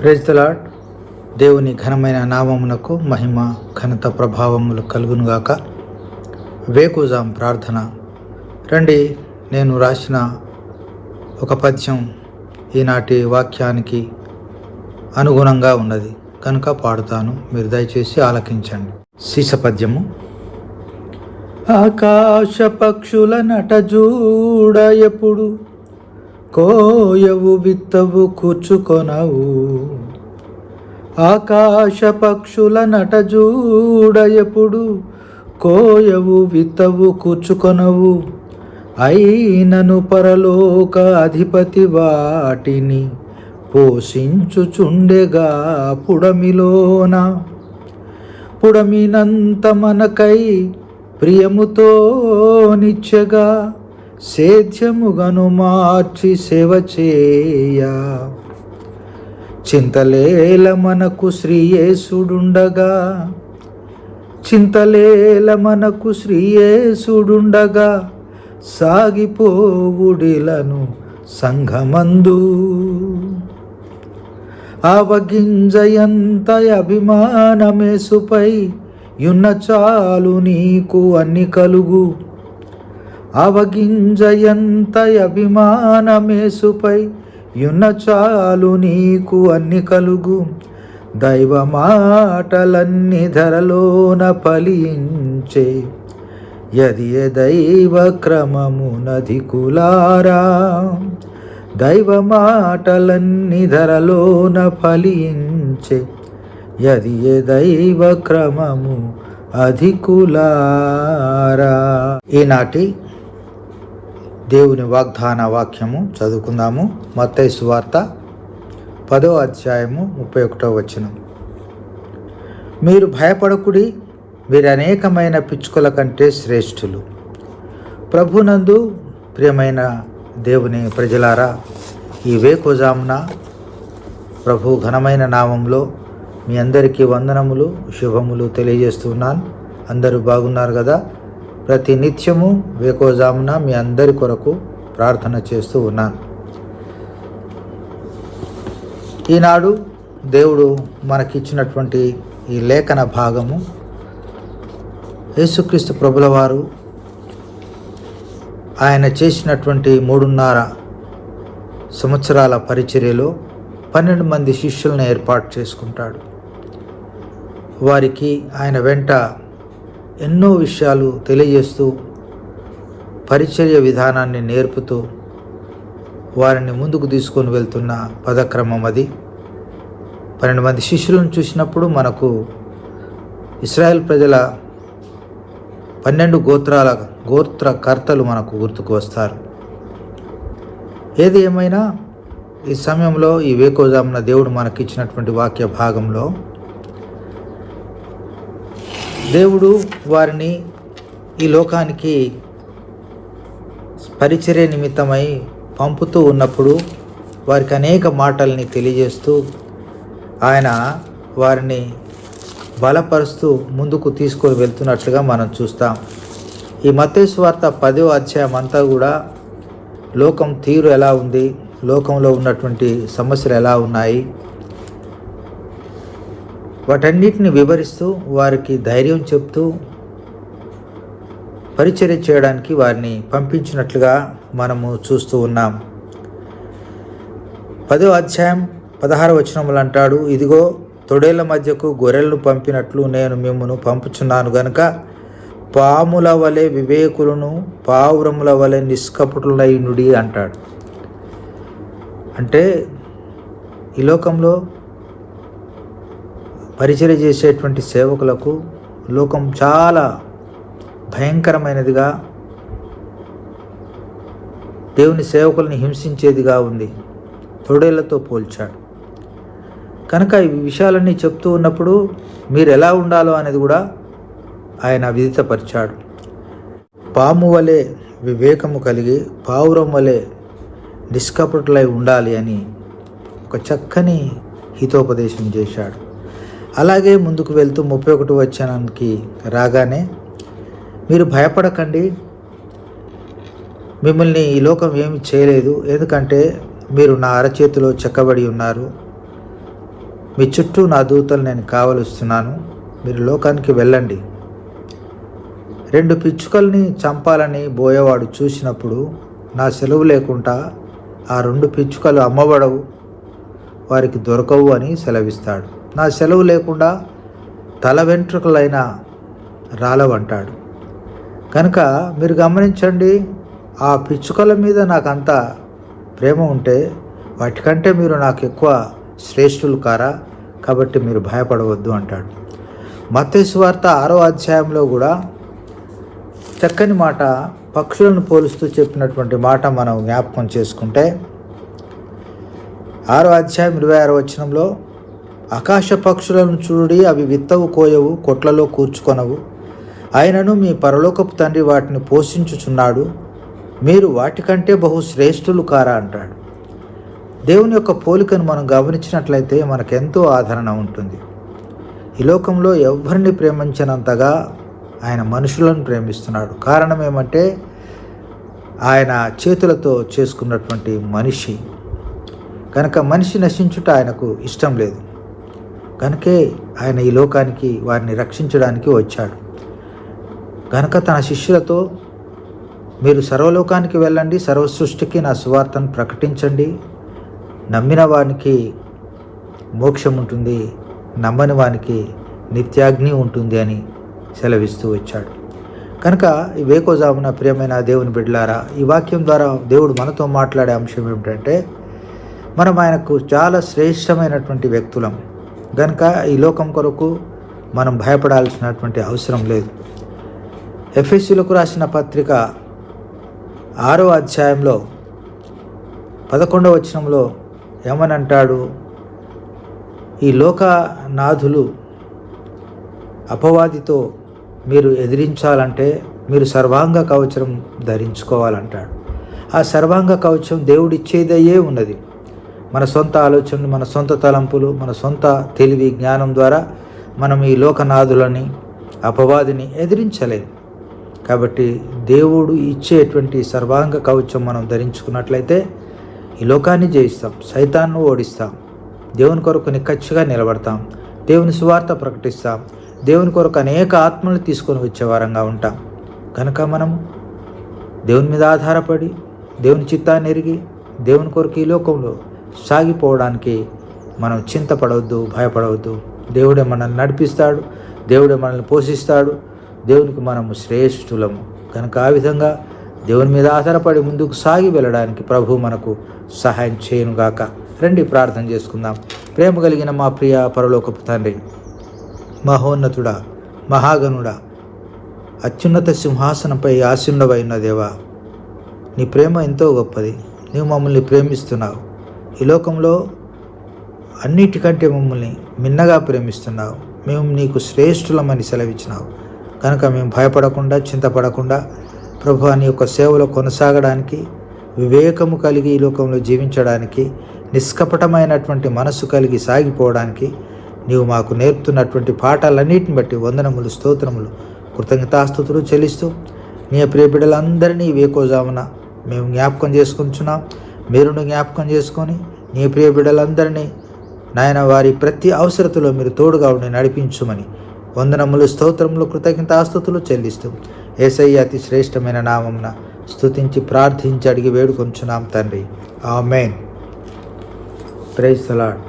ప్రేజ్తలాడ్ దేవుని ఘనమైన నామమునకు మహిమ ఘనత ప్రభావములు కలుగునుగాక. వేకుజాం ప్రార్థన. రండి నేను రాసిన ఒక పద్యం ఈనాటి వాక్యానికి అనుగుణంగా ఉన్నది. కనుక పాడుతాను మీరు దయచేసి ఆలకించండి. సీస పద్యము. ఆకాశ పక్షుల నటజూడ ఎప్పుడు కోయవు విత్తవు కూర్చుకొనవు. ఆకాశ పక్షుల నటజూడ ఎప్పుడు కోయవు విత్తవు కూర్చుకొనవు. అయినను పరలోక అధిపతి వాటిని పోషించుచుండెగా పుడమిలోన. పుడమినంత మనకై ప్రియముతో నిచ్చగా సేద్యముగను మార్చి సేవ చేయ. చింతలేల మనకు శ్రీయేసుడుండగా చింతలేల మనకు శ్రీయేసుడుండగా సాగిపోవుడిలను సంఘమందు. ఆవగింజయంత అభిమానమేసుపై యున్న చాలు నీకు అన్ని కలుగు. అవగింజయంత అభిమానమేసుపై యున్న చాలు నీకు అన్ని కలుగు. దైవ మాటలన్నీ ధరలోన ఫలించే. యది దైవ క్రమము నది కులారా. దైవ మాటలన్నీ ధరలోన ఫలించే. యది దైవ క్రమము అధికులారా. ఈనాటి దేవుని వాగ్దాన వాక్యము చదువుకుందాము. మత్తై సువార్త పదో అధ్యాయము ముప్పై ఒకటో వచనం. మీరు భయపడకుడి మీరు అనేకమైన పిచ్చుకల కంటే శ్రేష్ఠులు. ప్రభునందు ప్రియమైన దేవుని ప్రజలారా ఈ వేకోజామున ప్రభు ఘనమైన నామంలో మీ అందరికీ వందనములు శుభములు తెలియజేస్తున్నాను అందరూ బాగున్నారు కదా? ప్రతి నిత్యము వేకోజామున మీ అందరి కొరకు ప్రార్థన చేస్తూ ఉన్నాను. ఈనాడు దేవుడు మనకిచ్చినటువంటి ఈ లేఖన భాగము యేసుక్రీస్తు ప్రభుల వారు ఆయన చేసినటువంటి మూడున్నర సంవత్సరాల పరిచర్యలో పన్నెండు మంది శిష్యులను ఏర్పాటు చేసుకుంటాడు. వారికి ఆయన వెంట ఎన్నో విషయాలు తెలియజేస్తూ పరిచర్య విధానాన్ని నేర్పుతూ వారిని ముందుకు తీసుకొని వెళ్తున్న పదక్రమం అది. పన్నెండు మంది శిష్యులను చూసినప్పుడు మనకు ఇస్రాయెల్ ప్రజల పన్నెండు గోత్రాల గోత్రకర్తలు మనకు గుర్తుకు వస్తారు. ఏది ఏమైనా ఈ సమయంలో ఈ వేకోజామున దేవుడు మనకిచ్చినటువంటి వాక్య భాగంలో దేవుడు వారిని ఈ లోకానికి పరిచర్య నిమిత్తమై పంపుతూ ఉన్నప్పుడు వారికి అనేక మాటల్ని తెలియజేస్తూ ఆయన వారిని బలపరుస్తూ ముందుకు తీసుకొని వెళ్తున్నట్లుగా మనం చూస్తాం. ఈ మతేశ్వార్త పదో అధ్యాయం అంతా కూడా లోకం తీరు ఎలా ఉంది? లోకంలో ఉన్నటువంటి సమస్యలు ఎలా ఉన్నాయి? వాటన్నిటిని వివరిస్తూ వారికి ధైర్యం చెప్తూ పరిచర్య చేయడానికి వారిని పంపించినట్లుగా మనము చూస్తూ ఉన్నాం. పదో అధ్యాయం పదహార వచనములు అంటాడు ఇదిగో తొడేళ్ళ మధ్యకు గొర్రెలను పంపినట్లు నేను మిమ్మను పంపుచున్నాను గనుక పాముల వలె వివేకులను పావురముల వలె నిష్కపటులైనుడి అంటాడు. అంటే ఈ లోకంలో పరిచయం చేసేటువంటి సేవకులకు లోకం చాలా భయంకరమైనదిగా దేవుని సేవకుల్ని హింసించేదిగా ఉంది. తొడేళ్ళతో పోల్చాడు. కనుక ఈ విషయాలన్నీ చెప్తూ ఉన్నప్పుడు మీరు ఎలా ఉండాలో అనేది కూడా ఆయన విదితపరిచాడు. పాము వలె వివేకము కలిగి పావురం వలె నిష్కపటులై ఉండాలి అని ఒక చక్కని హితోపదేశం చేశాడు. అలాగే ముందుకు వెళ్తూ ముప్పై ఒకటి వచ్చానానికి రాగానే మీరు భయపడకండి. మిమ్మల్ని ఈ లోకం ఏమి చేయలేదు. ఎందుకంటే మీరు నా అరచేతిలో చెక్కబడి ఉన్నారు. మీ చుట్టూ నా దూతలు నేను కావలుస్తున్నాను. మీరు లోకానికి వెళ్ళండి. రెండు పిచ్చుకల్ని చంపాలని బోయేవాడు చూసినప్పుడు నా సెలవు లేకుండా ఆ రెండు పిచ్చుకలు అమ్మబడవు. వారికి దొరకవు అని సెలవిస్తాడు. నా సెలవు లేకుండా తల వెంట్రుకలైన రాలవంటాడు కనుక మీరు గమనించండి ఆ పిచ్చుకల మీద నాకు అంత ప్రేమ ఉంటే వాటికంటే మీరు నాకు ఎక్కువ శ్రేష్ఠులు కారా? కాబట్టి మీరు భయపడవద్దు అంటాడు. మత్తయి ఆరో అధ్యాయంలో కూడా చక్కని మాట పక్షులను పోలుస్తూ చెప్పినటువంటి మాట మనం జ్ఞాపకం చేసుకుంటే ఆరో అధ్యాయం ఇరవై ఆరో వచనంలో ఆకాశ పక్షులను చూడి అవి విత్తవు కోయవు కొట్లలో కూర్చుకొనవు. ఆయనను మీ పరలోకపు తండ్రి వాటిని పోషించుచున్నాడు. మీరు వాటికంటే బహు శ్రేష్ఠులు కారా అంటాడు. దేవుని యొక్క పోలికను మనం గమనించినట్లయితే మనకెంతో ఆదరణ ఉంటుంది. ఈ లోకంలో ఎవరిని ప్రేమించినంతగా ఆయన మనుషులను ప్రేమిస్తున్నాడు. కారణం ఏమంటే ఆయన చేతులతో చేసుకున్నటువంటి మనిషి. కనుక మనిషి నశించుట ఆయనకు ఇష్టం లేదు. కనుకే ఆయన ఈ లోకానికి వారిని రక్షించడానికి వచ్చాడు. కనుక తన శిష్యులతో మీరు సర్వలోకానికి వెళ్ళండి సర్వ సృష్టికి నా సువార్తను ప్రకటించండి. నమ్మిన వానికి మోక్షం ఉంటుంది నమ్మని వానికి నిత్యాగ్ని ఉంటుంది అని సెలవిస్తూ వచ్చాడు. కనుక ఈ వేకోజామున ప్రియమైన దేవుని బిడ్డలారా ఈ వాక్యం ద్వారా దేవుడు మనతో మాట్లాడే అంశం ఏమిటంటే మనం ఆయనకు చాలా శ్రేష్టమైనటువంటి వ్యక్తులం. కనుక ఈ లోకం కొరకు మనం భయపడాల్సినటువంటి అవసరం లేదు. ఎఫ్ఎస్సీలకు రాసిన పత్రిక ఆరో అధ్యాయంలో పదకొండవ వచనంలో ఏమని అంటాడు ఈ లోకనాథులు అపవాదితో మీరు ఎదిరించాలంటే మీరు సర్వాంగ కవచం ధరించుకోవాలంటాడు. ఆ సర్వాంగ కవచం దేవుడిచ్చేదయ్యే ఉన్నది. మన సొంత ఆలోచనలు మన సొంత తలంపులు మన సొంత తెలివి జ్ఞానం ద్వారా మనం ఈ లోకనాథులని అపవాదిని ఎదిరించలేము. కాబట్టి దేవుడు ఇచ్చేటువంటి సర్వాంగ కవచం మనం ధరించుకున్నట్లయితే ఈ లోకాన్ని జయిస్తాం సైతాన్ని ఓడిస్తాం దేవుని కొరకు నిక్కచ్చిగా నిలబడతాం దేవుని సువార్త ప్రకటిస్తాం దేవుని కొరకు అనేక ఆత్మలు తీసుకొని వచ్చే వారంగా ఉంటాం. కనుక మనం దేవుని మీద ఆధారపడి దేవుని చిత్తాన్ని ఎరిగి దేవుని కొరకు ఈ లోకంలో సాగిపోవడానికి మనం చింతపడవద్దు భయపడవద్దు. దేవుడే మనల్ని నడిపిస్తాడు దేవుడే మనల్ని పోషిస్తాడు. దేవునికి మనము శ్రేష్ఠులము. కనుక ఆ విధంగా దేవుని మీద ఆధారపడి ముందుకు సాగి వెళ్ళడానికి ప్రభు మనకు సహాయం చేయనుగాక. రండి ప్రార్థన చేసుకుందాం. ప్రేమ కలిగిన మా ప్రియ పరలోకపు తండ్రి మహోన్నతుడా మహాగణుడా అత్యున్నత సింహాసనంపై ఆశీనుడవైన దేవా నీ ప్రేమ ఎంతో గొప్పది. నీవు మమ్మల్ని ప్రేమిస్తున్నావు. ఈ లోకంలో అన్నిటికంటే మమ్మల్ని మిన్నగా ప్రేమిస్తున్నావు. మేము నీకు శ్రేష్ఠులమని సెలవిచ్చినావు. కనుక మేము భయపడకుండా చింతపడకుండా ప్రభు నీ యొక్క సేవలో కొనసాగడానికి వివేకము కలిగి ఈ లోకంలో జీవించడానికి నిష్కపటమైనటువంటి మనస్సు కలిగి సాగిపోవడానికి నీవు మాకు నేర్పుతున్నటువంటి పాఠాలన్నిటిని బట్టి వందనములు స్తోత్రములు కృతజ్ఞతాస్తుతులు చెల్లిస్తూ నీ ప్రియ బిడ్డలందరినీ వేకోజామున మేము జ్ఞాపకం చేసుకుంటున్నాం. మీరును జ్ఞాపకం చేసుకొని నీ ప్రియ బిడ్డలందరినీ నాయన వారి ప్రతి అవసరతలో మీరు తోడుగా ఉండి నడిపించుమని వందనములు స్తోత్రములు కృతజ్ఞతాస్తుతులు చెల్లిస్తూ ఏసయ్య అతి శ్రేష్టమైన నామంన స్తుతించి ప్రార్థించి అడిగి వేడుకొంచున్నాం తండ్రి. ఆమెన్. Praise salad